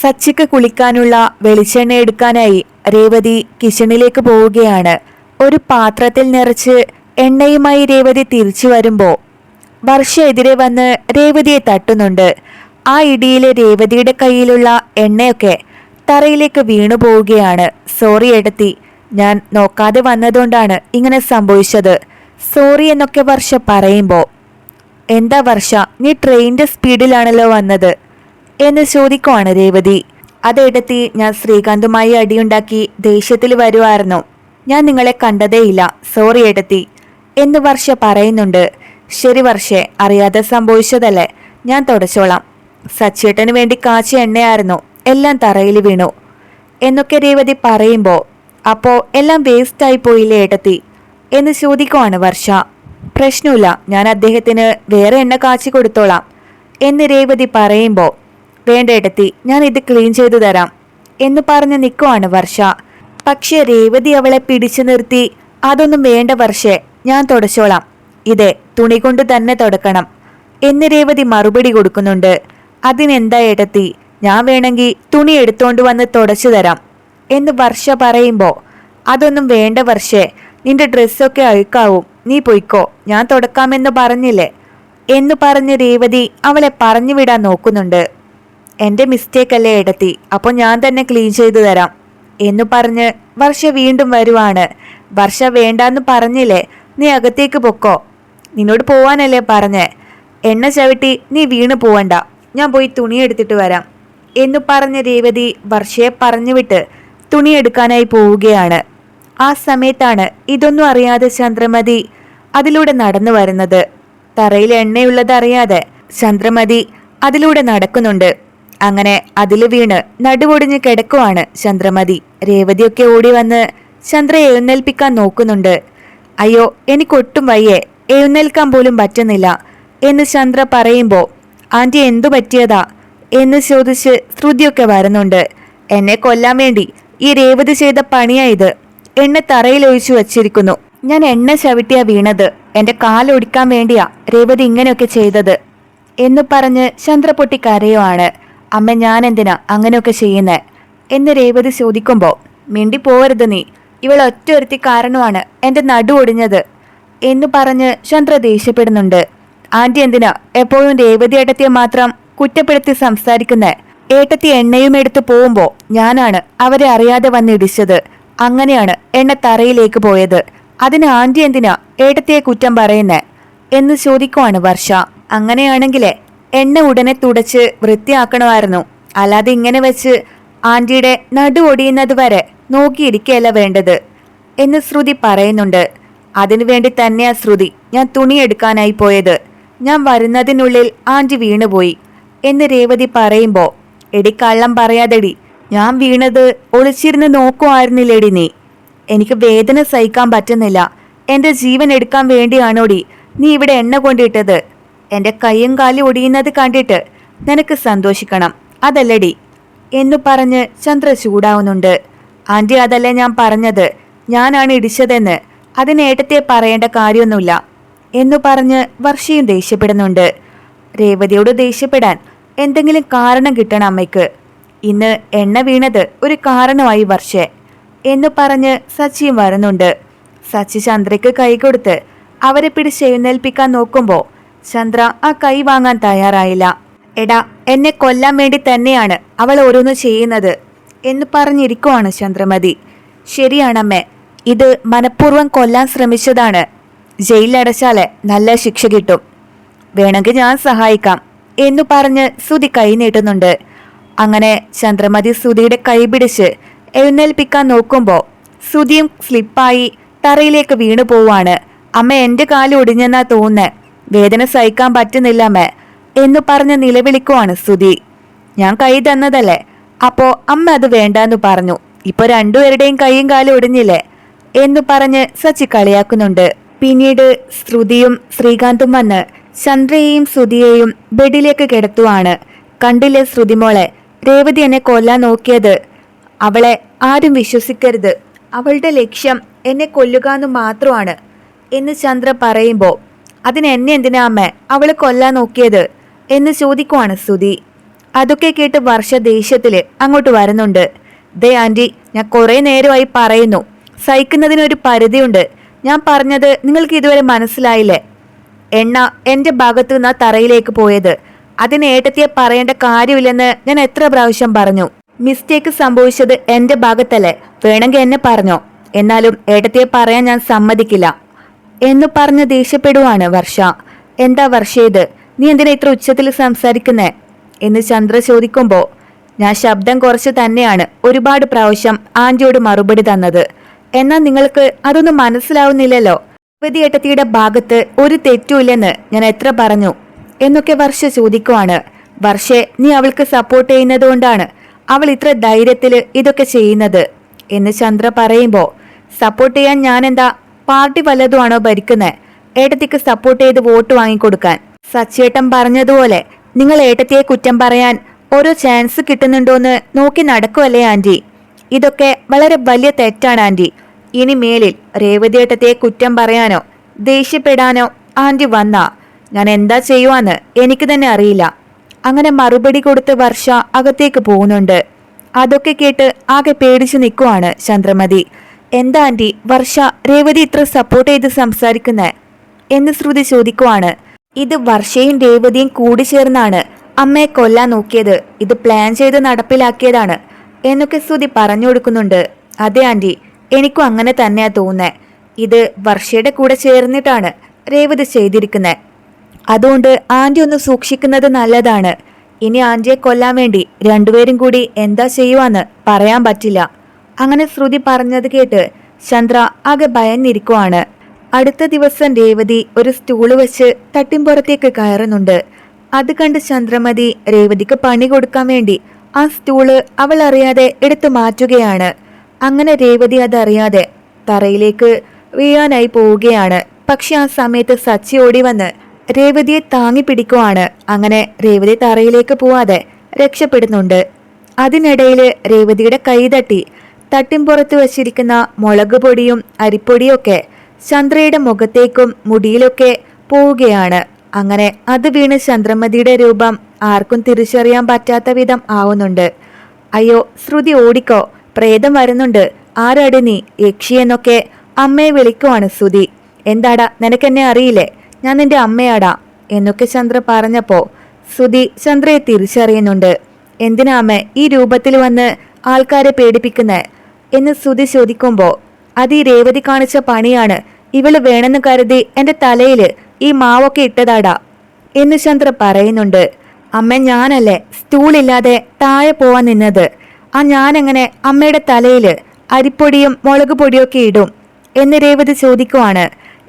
സച്ചിക്ക് കുളിക്കാനുള്ള വെളിച്ചെണ്ണ എടുക്കാനായി രേവതി കിച്ചണിലേക്ക് പോവുകയാണ്. ഒരു പാത്രത്തിൽ നിറച്ച് എണ്ണയുമായി രേവതി തിരിച്ചു വരുമ്പോൾ വർഷ എതിരെ വന്ന് രേവതിയെ തട്ടുന്നുണ്ട്. ആ ഇടിയിലെ രേവതിയുടെ കയ്യിലുള്ള എണ്ണയൊക്കെ തറയിലേക്ക് വീണു പോവുകയാണ്. സോറി എടുത്തി ഞാൻ നോക്കാതെ വന്നതുകൊണ്ടാണ് ഇങ്ങനെ സംഭവിച്ചത്. സോറി എന്നൊക്കെ വർഷ പറയുമ്പോൾ എന്താ വർഷ നീ ട്രെയിനിന്റെ സ്പീഡിലാണല്ലോ വന്നത്. എന്ന് ചോദിക്കുവാണ് രേവതി. അതെടുത്തി ഞാൻ ശ്രീകാന്തുമായി അടിയുണ്ടാക്കി ദേഷ്യത്തിൽ വരുമായിരുന്നു ഞാൻ നിങ്ങളെ കണ്ടതേയില്ല. സോറി എടുത്തി. എന്ന് വർഷ പറയുന്നുണ്ട്. ശരി വർഷേ അറിയാതെ സംഭവിച്ചതല്ലേ? ഞാൻ തുടച്ചോളാം. സച്ചേട്ടന് വേണ്ടി കാച്ച എണ്ണയായിരുന്നു. എല്ലാം തറയിൽ വീണു. എന്നൊക്കെ രേവതി പറയുമ്പോൾ അപ്പോ എല്ലാം വേസ്റ്റായി പോയില്ലേ ഏട്ടത്തി എന്ന് ചോദിക്കുവാണ് വർഷ. പ്രശ്നമില്ല. ഞാൻ അദ്ദേഹത്തിന് വേറെ എണ്ണ കാച്ചി കൊടുത്തോളാം. എന്ന് രേവതി പറയുമ്പോൾ വേണ്ട എടുത്തി ഞാൻ ഇത് ക്ലീൻ ചെയ്തു തരാം എന്ന് പറഞ്ഞ് നിൽക്കുവാണ് വർഷ. പക്ഷെ രേവതി അവളെ പിടിച്ചു നിർത്തി അതൊന്നും വേണ്ട വർഷേ ഞാൻ തുടച്ചോളാം. ഇതെ തുണി കൊണ്ട് തന്നെ തുടക്കണം. എന്ന് രേവതി മറുപടി കൊടുക്കുന്നുണ്ട്. അതിനെന്താ ഏട്ടത്തി ഞാൻ വേണമെങ്കിൽ തുണി എടുത്തോണ്ട് വന്ന് തുടച്ചു തരാം. എന്ന് വർഷ പറയുമ്പോൾ അതൊന്നും വേണ്ട വർഷേ നിന്റെ ഡ്രസ്സൊക്കെ അഴുക്കാവും. നീ പൊയ്ക്കോ ഞാൻ തുടക്കാമെന്ന് പറഞ്ഞില്ലേ? എന്ന് പറഞ്ഞ് രേവതി അവളെ പറഞ്ഞു വിടാൻ നോക്കുന്നുണ്ട്. എന്റെ മിസ്റ്റേക്ക് അല്ലേ എടത്തി? അപ്പോൾ ഞാൻ തന്നെ ക്ലീൻ ചെയ്തു തരാം. എന്ന് പറഞ്ഞ് വർഷ വീണ്ടും വരുവാണ്. വർഷ വേണ്ടാന്ന് പറഞ്ഞില്ലേ? നീ അകത്തേക്ക് പൊക്കോ. നിന്നോട് പോവാനല്ലേ പറഞ്ഞേ. എണ്ണ ചവിട്ടി നീ വീണ് പോവണ്ട. ഞാൻ പോയി തുണി എടുത്തിട്ട് വരാം. എന്നു പറഞ്ഞ രേവതി വർഷയെ പറഞ്ഞുവിട്ട് തുണി എടുക്കാനായി പോവുകയാണ്. ആ സമയത്താണ് ഇതൊന്നും അറിയാതെ ചന്ദ്രമതി അതിലൂടെ നടന്നു വരുന്നത്. തറയിൽ എണ്ണയുള്ളത് അറിയാതെ ചന്ദ്രമതി അതിലൂടെ നടക്കുന്നുണ്ട്. അങ്ങനെ അതിൽ വീണ് നടുവൊടിഞ്ഞ് കിടക്കുവാണ് ചന്ദ്രമതി. രേവതിയൊക്കെ ഓടി വന്ന് ചന്ദ്ര എഴുന്നേൽപ്പിക്കാൻ നോക്കുന്നുണ്ട്. അയ്യോ എനിക്കൊട്ടും വയ്യേ. എഴുന്നേൽക്കാൻ പോലും പറ്റുന്നില്ല എന്ന് ചന്ദ്ര പറയുമ്പോൾ ആന്റി എന്തു പറ്റിയതാ? എന്ന് ചോദിച്ച് ശ്രുതിയൊക്കെ വരുന്നുണ്ട്. എന്നെ കൊല്ലാൻ വേണ്ടി ഈ രേവതി ചെയ്ത പണിയായത് എണ്ണ തറയിൽ ഒഴിച്ചു വച്ചിരിക്കുന്നു. ഞാൻ എണ്ണ ചവിട്ടിയാ വീണത്. എന്റെ കാലൊടിക്കാൻ വേണ്ടിയാ രേവതി ഇങ്ങനെയൊക്കെ ചെയ്തത് എന്ന് പറഞ്ഞ് ചന്ദ്രപൊട്ടി കരയുവാണ്. അമ്മ ഞാൻ എന്തിനാ അങ്ങനെയൊക്കെ ചെയ്യുന്നേ? എന്ന് രേവതി ചോദിക്കുമ്പോൾ മിണ്ടി പോവരുത് നീ. ഇവൾ ഒറ്റ ഒരുത്തി കാരണമാണ് എന്റെ നടു ഒടിഞ്ഞത് എന്ന് പറഞ്ഞ് ചന്ദ്ര ദേഷ്യപ്പെടുന്നുണ്ട്. ആന്റി എന്തിനാ എപ്പോഴും രേവതി ഏട്ടത്തിയെ മാത്രം കുറ്റപ്പെടുത്തി സംസാരിക്കുന്നേ? ഏട്ടത്തി എണ്ണയും എടുത്തു പോകുമ്പോൾ ഞാനാണ് അവരെ അറിയാതെ വന്നിടിച്ചത് അങ്ങനെയാണ് എണ്ണ തറയിലേക്ക് പോയത്. അതിന് ആന്റി എന്തിനാ ഏട്ടത്തിയെ കുറ്റം പറയുന്നേ? എന്ന് ചോദിക്കുവാണ് വർഷ. അങ്ങനെയാണെങ്കിലേ എണ്ണ ഉടനെ തുടച്ച് വൃത്തിയാക്കണമായിരുന്നു. അല്ലാതെ ഇങ്ങനെ വെച്ച് ആന്റിയുടെ നടു ഒടിയുന്നത് വരെ നോക്കിയിരിക്കുകയല്ല വേണ്ടത് എന്ന് ശ്രുതി പറയുന്നുണ്ട്. അതിനുവേണ്ടി തന്നെയാ ശ്രുതി ഞാൻ തുണിയെടുക്കാനായി പോയത്. ഞാൻ വരുന്നതിനുള്ളിൽ ആന്റി വീണുപോയി എന്ന് രേവതി പറയുമ്പോൾ എടി കള്ളം പറയാതെടി ഞാൻ വീണത് ഒളിച്ചിരുന്ന് നോക്കുമായിരുന്നില്ലേടി നീ. എനിക്ക് വേദന സഹിക്കാൻ പറ്റുന്നില്ല. എന്റെ ജീവൻ എടുക്കാൻ വേണ്ടിയാണോടി നീ ഇവിടെ എണ്ണ കൊണ്ടിട്ടത്? എന്റെ കൈയും കാലും ഒടിയുന്നത് കണ്ടിട്ട് നിനക്ക് സന്തോഷിക്കണം. അതല്ലടി. എന്നു പറഞ്ഞ് ചന്ദ്ര ചൂടാവുന്നുണ്ട്. ആന്റി അതല്ലേ ഞാൻ പറഞ്ഞത്? ഞാനാണ് ഇടിച്ചതെന്ന്. അതിനേട്ടത്തെ പറയേണ്ട കാര്യമൊന്നുമില്ല. എന്നു പറഞ്ഞ് വർഷയും ദേഷ്യപ്പെടുന്നുണ്ട്. രേവതിയോട് ദേഷ്യപ്പെടാൻ എന്തെങ്കിലും കാരണം കിട്ടണം അമ്മയ്ക്ക്. ഇന്ന് എണ്ണ വീണത് ഒരു കാരണമായി വർഷേ. എന്നു പറഞ്ഞ് സച്ചിയും വരുന്നുണ്ട്. സച്ചി ചന്ദ്രയ്ക്ക് കൈ കൊടുത്ത് അവരെ പിടിച്ച് എഴുന്നേൽപ്പിക്കാൻ നോക്കുമ്പോൾ ചന്ദ്ര ആ കൈ വാങ്ങാൻ തയ്യാറായില്ല. എടാ എന്നെ കൊല്ലാൻ വേണ്ടി തന്നെയാണ് അവൾ ഓരോന്ന് ചെയ്യുന്നത് എന്ന് പറഞ്ഞിരിക്കുവാണ് ചന്ദ്രമതി. ശരിയാണമ്മേ ഇത് മനഃപൂർവം കൊല്ലാൻ ശ്രമിച്ചതാണ്. ജയിലിലടച്ചാൽ നല്ല ശിക്ഷ കിട്ടും. വേണമെങ്കിൽ ഞാൻ സഹായിക്കാം എന്നു പറഞ്ഞ് സുതി കൈ നീട്ടുന്നുണ്ട്. അങ്ങനെ ചന്ദ്രമതി സുതിയുടെ കൈ പിടിച്ച് എഴുന്നേൽപ്പിക്കാൻ നോക്കുമ്പോൾ സുതിയും സ്ലിപ്പായി തറയിലേക്ക് വീണു പോവാണ് അമ്മ എന്റെ കാലൊടിഞ്ഞെന്നാ തോന്നുന്നേ. വേദന സഹിക്കാൻ പറ്റുന്നില്ല എന്ന് എന്നു പറഞ്ഞ് നിലവിളിക്കുവാണ് സ്തുതി ഞാൻ കൈ തന്നതല്ലേ? അപ്പോ അമ്മ അത് വേണ്ടാന്ന് പറഞ്ഞു. ഇപ്പൊ രണ്ടുപേരുടെയും കൈയും കാലും ഒടിഞ്ഞില്ലേ? എന്നു പറഞ്ഞ് സച്ചി കളിയാക്കുന്നുണ്ട്. പിന്നീട് ശ്രുതിയും ശ്രീകാന്തും വന്ന് ചന്ദ്രയെയും ശ്രുതിയെയും ബെഡിലേക്ക് കിടത്തുവാണ്. കണ്ടില്ലേ ശ്രുതിമോളെ രേവതി എന്നെ കൊല്ലാൻ നോക്കിയത്. അവളെ ആരും വിശ്വസിക്കരുത്. അവളുടെ ലക്ഷ്യം എന്നെ കൊല്ലുക എന്ന് മാത്രമാണ്. എന്ന് ചന്ദ്ര പറയുമ്പോൾ അതിന് എന്നെ എന്തിനാ അമ്മ? അവൾ കൊല്ലാൻ നോക്കിയത്? എന്ന് ചോദിക്കുവാണ് സ്തുതി അതൊക്കെ കേട്ട് വർഷ ദേഷ്യത്തിൽ അങ്ങോട്ട് വരുന്നുണ്ട്. ദേ ആന്റി ഞാൻ കുറെ നേരമായി പറയുന്നു. സഹിക്കുന്നതിനൊരു പരിധിയുണ്ട്. ഞാൻ പറഞ്ഞത് നിങ്ങൾക്ക് ഇതുവരെ മനസ്സിലായില്ലേ? എണ്ണ എന്റെ ഭാഗത്തു നിന്ന് തറയിലേക്ക് പോയത്. അതിന് ഏട്ടത്തിയെ പറയേണ്ട കാര്യമില്ലെന്ന് ഞാൻ എത്ര പ്രാവശ്യം പറഞ്ഞു. മിസ്റ്റേക്ക് സംഭവിച്ചത് എന്റെ ഭാഗത്തല്ലേ? വേണമെങ്കിൽ എന്നെ പറഞ്ഞോ. എന്നാലും ഏട്ടത്തിയെ പറയാൻ ഞാൻ സമ്മതിക്കില്ല. എന്ന് പറഞ്ഞ് ദേഷ്യപ്പെടുവാണ് വർഷ. എന്താ വർഷ ഇത് നീ എന്തിനാ ഇത്ര ഉച്ചത്തിൽ സംസാരിക്കുന്നേ? എന്ന് ചന്ദ്ര ചോദിക്കുമ്പോൾ ഞാൻ ശബ്ദം കുറച്ച് തന്നെയാണ് ഒരുപാട് പ്രാവശ്യം ആന്റിയോട് മറുപടി തന്നത്. എന്നാൽ നിങ്ങൾക്ക് അതൊന്നും മനസ്സിലാവുന്നില്ലല്ലോ. ഏട്ടത്തിയുടെ ഭാഗത്ത് ഒരു തെറ്റുമില്ലെന്ന് ഞാൻ എത്ര പറഞ്ഞു? എന്നൊക്കെ വർഷ ചോദിക്കുവാണ്. വർഷെ നീ അവൾക്ക് സപ്പോർട്ട് ചെയ്യുന്നത് കൊണ്ടാണ് അവൾ ഇത്ര ധൈര്യത്തിൽ ഇതൊക്കെ ചെയ്യുന്നത്. എന്ന് ചന്ദ്ര പറയുമ്പോൾ സപ്പോർട്ട് ചെയ്യാൻ ഞാൻ എന്താ പാർട്ടി വല്ലതുമാണോ ഭരിക്കുന്നത് ഏട്ടത്തിക്ക് സപ്പോർട്ട് ചെയ്ത് വോട്ട് വാങ്ങിക്കൊടുക്കാൻ. സച്ചേട്ടൻ പറഞ്ഞതുപോലെ നിങ്ങൾ ഏട്ടത്തിയെ കുറ്റം പറയാൻ ഓരോ ചാൻസ് കിട്ടുന്നുണ്ടോന്ന് നോക്കി നടക്കുമല്ലേ ആന്റി? ഇതൊക്കെ വളരെ വലിയ തെറ്റാണ് ആന്റി. ഇനി മേലിൽ രേവതി രേവതിയേട്ടത്തെ കുറ്റം പറയാനോ ദേഷ്യപ്പെടാനോ ആന്റി വന്നാ. ഞാൻ എന്താ ചെയ്യുവാന്ന് എനിക്ക് തന്നെ അറിയില്ല. അങ്ങനെ മറുപടി കൊടുത്ത് വർഷ അകത്തേക്ക് പോകുന്നുണ്ട്. അതൊക്കെ കേട്ട് ആകെ പേടിച്ചു നിൽക്കുവാണ് ചന്ദ്രമതി. എന്താ ആന്റി വർഷ രേവതി ഇത്ര സപ്പോർട്ട് ചെയ്ത് സംസാരിക്കുന്നേ? എന്ന് ശ്രുതി ചോദിക്കുവാണ്. ഇത് വർഷയും രേവതിയും കൂടി ചേർന്നാണ് അമ്മയെ കൊല്ലാൻ നോക്കിയത്. ഇത് പ്ലാൻ ചെയ്ത് നടപ്പിലാക്കിയതാണ് എന്നൊക്കെ ശ്രുതി പറഞ്ഞു കൊടുക്കുന്നുണ്ട്. അതെ ആന്റി എനിക്കും അങ്ങനെ തന്നെയാ തോന്നുന്നത് ഇത് വർഷയുടെ കൂടെ ചേർന്നിട്ടാണ് രേവതി ചെയ്തിരിക്കുന്നത് അതുകൊണ്ട് ആന്റി ഒന്ന് സൂക്ഷിക്കുന്നത് നല്ലതാണ്. ഇനി ആന്റിയെ കൊല്ലാൻ വേണ്ടി രണ്ടുപേരും കൂടി എന്താ ചെയ്യുവാന്ന് പറയാൻ പറ്റില്ല. അങ്ങനെ ശ്രുതി പറഞ്ഞത് കേട്ട് ചന്ദ്ര ആകെ ഭയന്നിരിക്കുവാണ്. അടുത്ത ദിവസം രേവതി ഒരു സ്റ്റൂൾ വെച്ച് തട്ടിമ്പുറത്തേക്ക് കയറുന്നുണ്ട്. അത് കണ്ട് ചന്ദ്രമതി രേവതിക്ക് പണി കൊടുക്കാൻ വേണ്ടി ആ സ്റ്റൂൾ അവൾ അറിയാതെ എടുത്തു മാറ്റുകയാണ്. അങ്ങനെ രേവതി അതറിയാതെ തറയിലേക്ക് വീഴാനായി പോവുകയാണ്. പക്ഷെ ആ സമയത്ത് സച്ചി ഓടി വന്ന് രേവതിയെ താങ്ങി പിടിക്കുവാണ്. അങ്ങനെ രേവതി തറയിലേക്ക് പോവാതെ രക്ഷപ്പെടുന്നുണ്ട്. അതിനിടയിൽ രേവതിയുടെ കൈ തട്ടി തട്ടിമ്പുറത്ത് വച്ചിരിക്കുന്ന മുളക് പൊടിയും അരിപ്പൊടിയൊക്കെ ചന്ദ്രയുടെ മുഖത്തേക്കും മുടിയിലൊക്കെ പോവുകയാണ്. അങ്ങനെ അത് വീണ് ചന്ദ്രമതിയുടെ രൂപം ആർക്കും തിരിച്ചറിയാൻ പറ്റാത്ത വിധം ആവുന്നുണ്ട്. അയ്യോ ശ്രുതി ഓടിക്കോ. പ്രേതം വരുന്നുണ്ട്. ആരാടി നീ? യക്ഷിയെന്നൊക്കെ അമ്മയെ വിളിക്കുവാണ് ശ്രുതി. എന്താടാ നിനക്കെന്നെ അറിയില്ലേ? ഞാൻ നിന്റെ അമ്മയാടാ എന്നൊക്കെ ചന്ദ്ര പറഞ്ഞപ്പോൾ ശ്രുതി ചന്ദ്രയെ തിരിച്ചറിയുന്നുണ്ട്. എന്തിനാ അമ്മ ഈ രൂപത്തിൽ വന്ന് ആൾക്കാരെ പേടിപ്പിക്കുന്നേ എന്ന് ശ്രുതി ചോദിക്കുമ്പോൾ അത് ഈ രേവതി കാണിച്ച പണിയാണ്. ഇവൾ വേണമെന്ന് കരുതി എന്റെ തലയിൽ ഈ മാവൊക്കെ ഇട്ടതാടാ എന്ന് ചന്ദ്ര പറയുന്നുണ്ട്. അമ്മ ഞാനല്ലേ സ്റ്റൂളില്ലാതെ താഴെ പോവാൻ നിന്നത്? ആ ഞാനെങ്ങനെ അമ്മയുടെ തലയിൽ അരിപ്പൊടിയും മുളക് പൊടിയൊക്കെ ഇടും? എന്ന് രേവതി ചോദിക്കുവാണ്.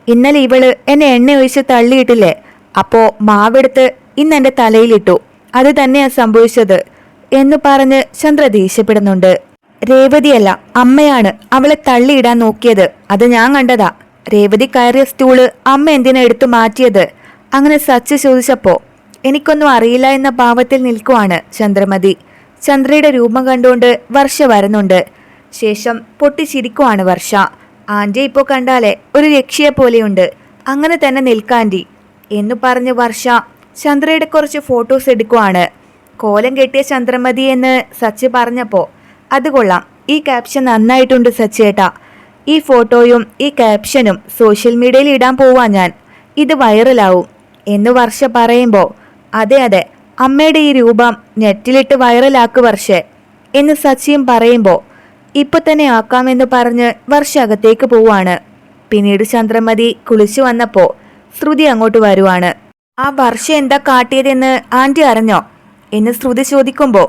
ഇന്നലെ ഇവൾ എന്നെ എണ്ണ ഒഴിച്ച് തള്ളിയിട്ടില്ലേ? അപ്പോ മാവെടുത്ത് ഇന്ന് എന്റെ തലയിലിട്ടു. അത് തന്നെയാ സംഭവിച്ചത്. എന്ന് പറഞ്ഞ് ചന്ദ്ര ദേഷ്യപ്പെടുന്നുണ്ട്. രേവതിയല്ല അമ്മയാണ് അവളെ തള്ളിയിടാൻ നോക്കിയത്. അത് ഞാൻ കണ്ടതാ. രേവതി കയറിയ സ്റ്റൂൾ അമ്മ എന്തിനാ എടുത്തു മാറ്റിയത്? അങ്ങനെ സച്ച് ചോദിച്ചപ്പോ എനിക്കൊന്നും അറിയില്ല എന്ന ഭാവത്തിൽ നിൽക്കുവാണ് ചന്ദ്രമതി. ചന്ദ്രയുടെ രൂപം കണ്ടുകൊണ്ട് വർഷ വരുന്നുണ്ട്. ശേഷം പൊട്ടിച്ചിരിക്കുവാണ് വർഷ. ആന്റി ഇപ്പോൾ കണ്ടാലേ ഒരു രക്ഷയെ പോലെയുണ്ട്. അങ്ങനെ തന്നെ നിൽക്കാന്റി. എന്നു പറഞ്ഞ് വർഷ ചന്ദ്രയുടെ കുറച്ച് ഫോട്ടോസ് എടുക്കുവാണ്. കോലം കെട്ടിയ ചന്ദ്രമതി എന്ന് സച്ച് പറഞ്ഞപ്പോൾ അത് കൊള്ളാം. ഈ ക്യാപ്ഷൻ നന്നായിട്ടുണ്ട് സച്ചേട്ടാ. ഈ ഫോട്ടോയും ഈ ക്യാപ്ഷനും സോഷ്യൽ മീഡിയയിൽ ഇടാൻ പോവാ ഞാൻ. ഇത് വൈറലാവും എന്ന് വർഷ പറയുമ്പോൾ അതെ അതെ. അമ്മയുടെ ഈ രൂപം നെറ്റിലിട്ട് വൈറലാക്കു വർഷേ. എന്ന് സച്ചിയും പറയുമ്പോൾ ഇപ്പൊ തന്നെ ആക്കാമെന്ന് പറഞ്ഞ് വർഷ അകത്തേക്ക് പോവാണ്. പിന്നീട് ചന്ദ്രമതി കുളിച്ചു വന്നപ്പോൾ ശ്രുതി അങ്ങോട്ട് വരുവാണ്. ആ വർഷ എന്താ കാട്ടിയതെന്ന് ആന്റി അറിഞ്ഞോ? എന്ന് ശ്രുതി ചോദിക്കുമ്പോൾ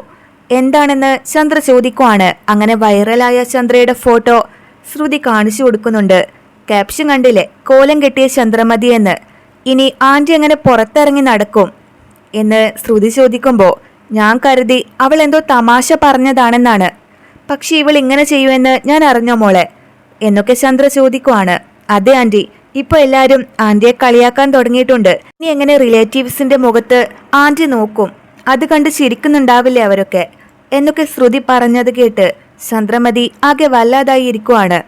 എന്താണെന്ന് ചന്ദ്ര ചോദിക്കുവാണ്. അങ്ങനെ വൈറലായ ചന്ദ്രയുടെ ഫോട്ടോ ശ്രുതി കാണിച്ചു കൊടുക്കുന്നുണ്ട്. ക്യാപ്ഷൻ കണ്ടില്ലേ കോലം കെട്ടിയ ചന്ദ്രമതി എന്ന് ഇനി ആന്റി അങ്ങനെ പുറത്തിറങ്ങി നടക്കും. എന്ന് ശ്രുതി ചോദിക്കുമ്പോൾ ഞാൻ കരുതി അവൾ എന്തോ തമാശ പറഞ്ഞതാണെന്നാണ്. പക്ഷെ ഇവൾ ഇങ്ങനെ ചെയ്യുമെന്ന് ഞാൻ അറിഞ്ഞോ മോളെ? എന്നൊക്കെ ചന്ദ്ര ചോദിക്കുവാണ്. അതെ ആന്റി ഇപ്പൊ എല്ലാരും ആന്റിയെ കളിയാക്കാൻ തുടങ്ങിയിട്ടുണ്ട്. നീ എങ്ങനെ റിലേറ്റീവ്സിന്റെ മുഖത്ത് ആന്റി നോക്കും? അത് കണ്ട് ചിരിക്കുന്നുണ്ടാവില്ലേ അവരൊക്കെ? എന്നൊക്കെ ശ്രുതി പറഞ്ഞത് കേട്ട് ചന്ദ്രമതി ആകെ വല്ലാതായി ഇരിക്കുവാണ്